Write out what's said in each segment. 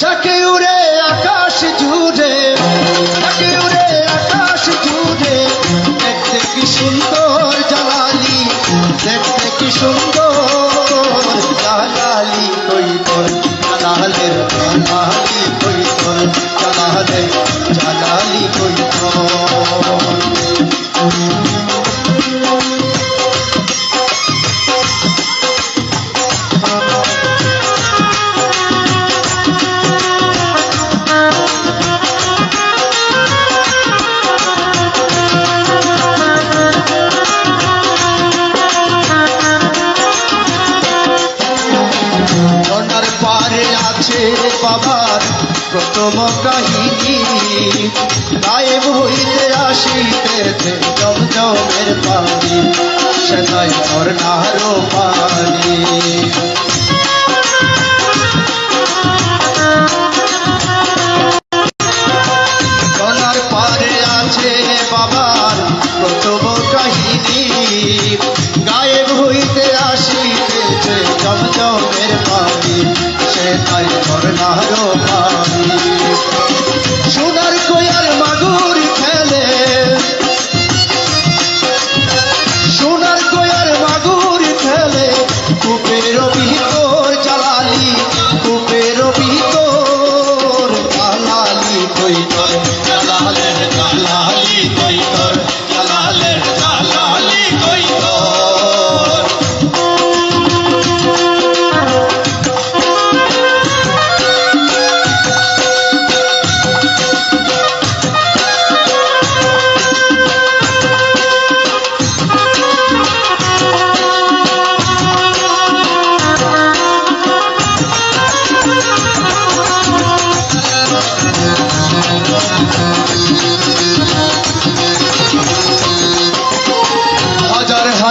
যাকে উড়ে আকাশ জুড়ে, যাকে উড়ে আকাশ জুড়ে, দেখতে কি সুন্দর জালালি, দেখতে কি সুন্দর জালালি কই তোর জালালের জালালি কই তোর জালালের জালালি কই তোর বাবার প্রথম কাহিনী। গায়েব হইতে আসিতেছে জমজমের পানি সেটাই ঝর্ণার পানি। সেটাই ঝর্ণার পানি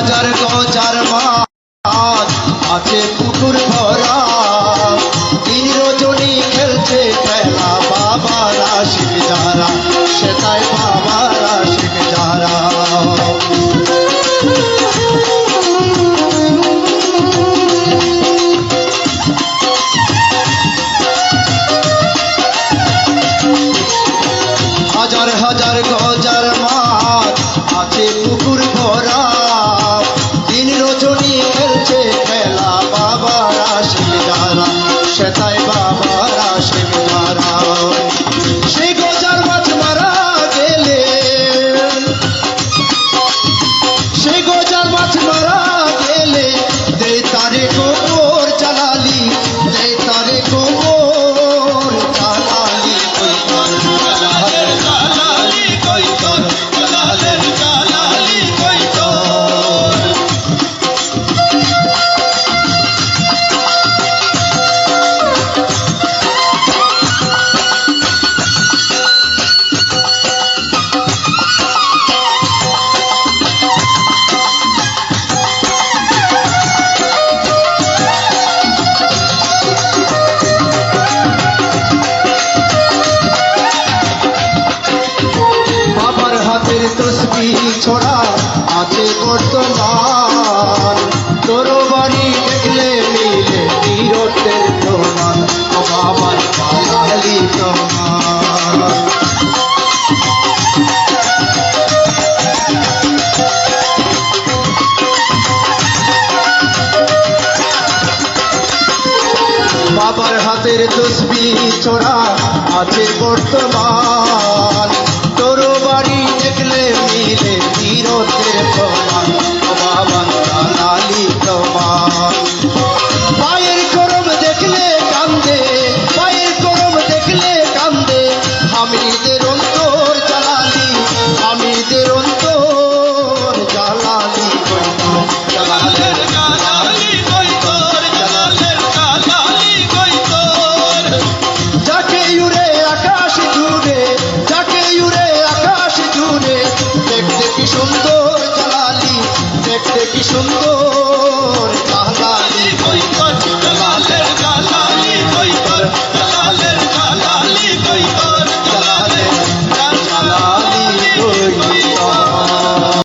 হাজার মাছ মারা বর্তমান। তোর বাড়ি দেখলে মিলে বীরত্বের প্রমাণ বাবার তোমার বাবার হাতের তসবি ছোড়া আছে বর্তমান। তোর বাড়ি দেখলে মিলে বীরত্বের প্রমাণ বাবা দালালি প্রমাণ কি সুন্দর জালালি দেখতে কি সুন্দর